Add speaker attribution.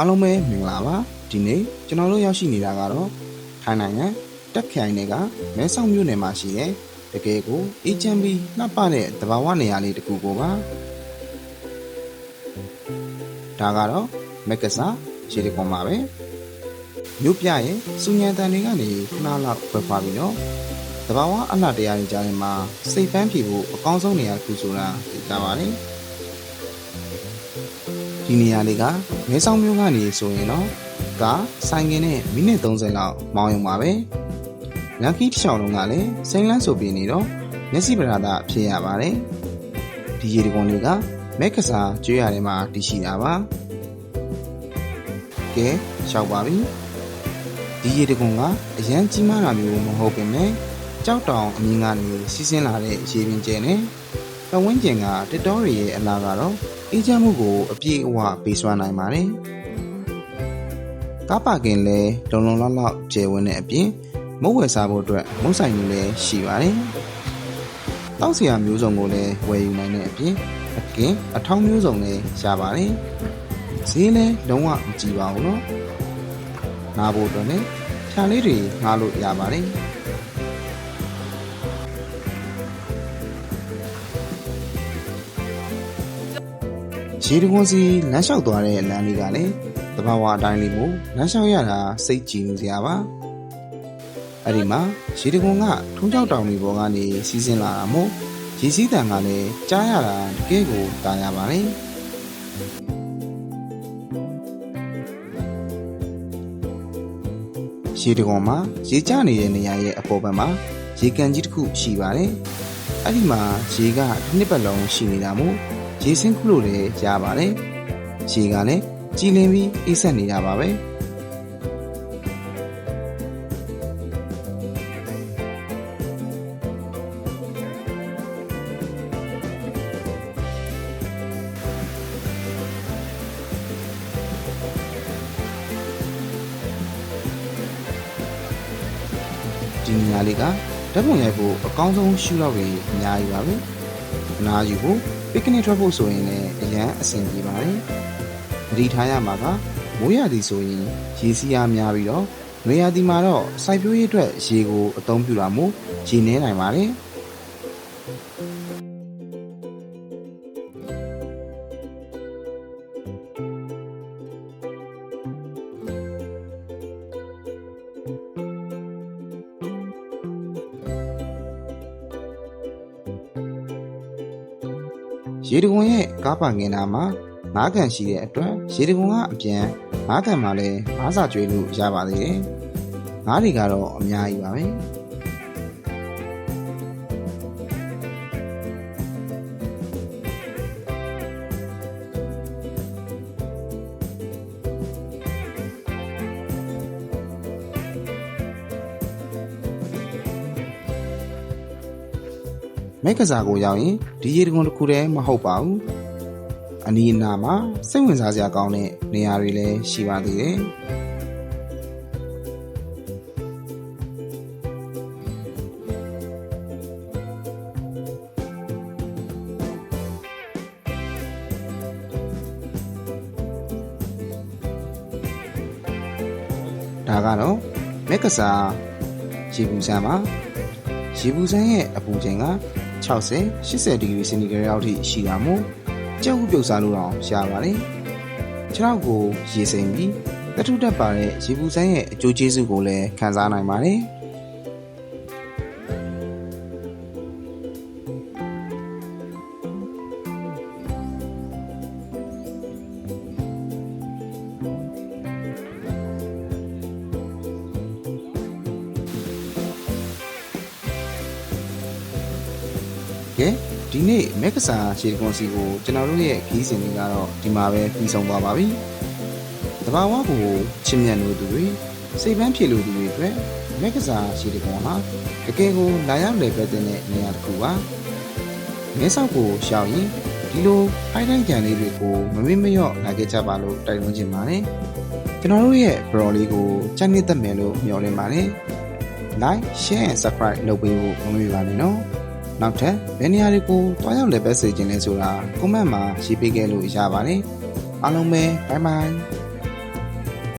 Speaker 1: အားလုံးပဲမင်္ဂလာပါဒီနေ့ကျွန်တော်တို့ရောက်ရှိနေတာကတော့ထိုင်းနိုင်ငံတက်ခိုင်နယ်ကမဲဆောက်မြို့နယ်မှာရှိတဲ့တကယ်ကိုအေဂျင့်ဘီနှပ်ပတဲ့တဘာဝနေရာလေးတစ်ခုကိုပါဒါကတော့မက်ကဆာရေတကွန်ပါပဲမြို့ပြရဲ့စူညံတန်တွေကနေခဏလောက်ဖွယ်ဖွာပြီးတော့တဘာဝအလှတရားတွေကြားထဲမှာစိတ်ပန်းဖြေဖို့အကောင်းဆုံးနေရာတစ်ခုဆိုတာသိကြပါတယ် ဒီနေရာလေးကမဲဆောက်မြို့ကနေဆိုရင်တော့ကားဆိုင်ကင်နဲ့မိနစ်30လောက်မောင်းရုံပါပဲလန်ကီတစ်ချောင်းလုံးကလည်းစိန်လန်းဆိုပြီးနေတော့မျက်စိပရာသာဖြစ်ရပါတယ်ဒီရေဒီကွန်လေးကမက်ကစားကျွေးရထဲမှာတည်ရှိတာပါကဲရှောက်ပါပြီဒီရေဒီကွန်ကအရန်ကြီးမားတာမျိုးမဟုတ်ပင်မဲ့ကြောက်တောင်အမြင်ကနေစီးဆင်းလာတဲ့ရေပင်ကျဲနဲ့ ပတ်ဝန်းကျင်ကတစ်တော်ရီရဲ့အလားကတော့အေးချမ်းမှုကိုအပြည့်အဝပေးစွမ်းနိုင်ပါတယ်ကားပါကင်လည်းလုံလုံလောက်လောက်ကျယ်ဝန်းတဲ့အပြင်မုတ်ဝယ်စားဖို့အတွက်မုတ်ဆိုင်တွေလည်းရှိပါတယ်။တောက်စရာမျိုးစုံကိုလည်းဝယ်ယူနိုင်တဲ့အပြင်အကင်အထောင်းမျိုးစုံလည်းရပါတယ်။ဈေးလည်းလုံးဝမကြည့်ပါဘူးနော်။နားဖို့အတွက်လည်းဖြာလေးတွေငှားလို့ရပါတယ်။ ရေတကွန်စီလမ်းလျှောက်သွားတဲ့လမ်းလေးကလည်းတဘာဝအတိုင်းလေးကိုလမ်းလျှောက်ရတာစိတ်ကြည်နူစရာပါအဲ့ဒီမှာရေတကွန်ကထုံးချောက်တောင်တွေပေါ်ကနေစီးဆင်းလာတာမို့ရေစီးတန်ကလည်းကြားရတာတကယ်ကိုတာရပါတယ်ရေတကွန်မှာရေကျနေတဲ့နေရာရဲ့အပေါ်ဘက်မှာရေကန်ကြီးတစ်ခုရှိပါတယ်အဲ့ဒီမှာရေကတစ်နှစ်ပတ်လုံးရှိနေတာမို့ ရေစင်းခုလို့လည်းရပါတယ်။ရေကလည်းကြည်လင်ပြီးအိပ်ဆက်နေတာပါပဲ။ဒီနေရာလေးကဓာတ်ပုံရိုက်ဖို့အကောင်းဆုံးရှူတော့ကြီးအများကြီးပါပဲ။အနားယူဖို့ ပစ်ကနစ်ထွက်ဖို့ဆိုရင်လည်းအရန်အဆင်ပြေပါတယ်။သတိထားရမှာကမိုးရသည်ဆိုရင်ရေစီးအားများပြီးတော့နွေရာသီမှာတော့စိုက်ပျိုးရေးအတွက်ရေကိုအသုံးပြုတာမို့ရေနှဲနိုင်ပါတယ်။ ရေတကွန်ရဲ့ကားပါငင်နာမှာငါးကန်ရှိတဲ့အတွက်ရေတကွန်ကအပြန်ငါးကန်မှာလည်းငါးစာကျွေးလို့ရပါသေးတယ်။ငါးတွေကတော့အများကြီးပါပဲ။ မိတ်ကစားကိုရောက်ရင်ဒီရေတကွန်တစ်ခုတည်းမဟုတ်ပါဘူးအနီးအနားမှာစိတ်ဝင်စားစရာကောင်းတဲ့နေရာတွေလည်းရှိပါသေးတယ်ဒါကတော့မက်ကစားရေဘူးဆန်းပါရေဘူးဆန်းရဲ့အပူချိန်က 60 80ဒီဂရီစင်တီဂရိတ်အောက်ထိရှိတာမို့ကြောက်ဥပြုတ်စားလို့တော့ရပါတယ်။ခြေထောက်ကိုရေစိမ်ပြီးတထုတက်ပါတဲ့ရေဘူးဆန်းရဲ့အကျိုးကျေးဇူးကိုလည်းခံစားနိုင်ပါတယ်။ ကဲဒီနေ့မက်ကဆာရှေကွန်စီကိုကျွန်တော်တို့ရဲ့ခီးစဉ်တွေကတော့ဒီမှာပဲပြီးဆုံးသွားပါပြီ။တဘာဝကိုချစ်မြတ်လို့သူတွေစိတ်ပန်းဖြေလို့သူတွေအတွက်မက်ကဆာရှေကွန်ဟာတကယ်ကိုလာရောက်လေပတ်တဲ့နေရာတစ်ခုပါ။မဲဆောက်ကိုရှောက်ရင်ဒီလိုဖိုင်တိုင်းကြံလေးတွေကိုမမေ့မလျော့လာခဲ့ကြပါလို့တိုက်တွန်းချင်ပါတယ်။ကျွန်တော်တို့ရဲ့ bro လေးကိုချမ်းမြေ့သက်မယ်လို့မျှော်လင့်ပါတယ်။ like share and subscribe လုပ်ပေးဖို့မမေ့ပါနဲ့နော်။ နောက်ထပ်ဘယ်နေရာတွေကိုတွားရောက်လည်းပဲစေခြင်းလဲဆိုတာ comment မှာရေးပေးခဲ့လို့ရပါတယ်အားလုံးပဲ bye bye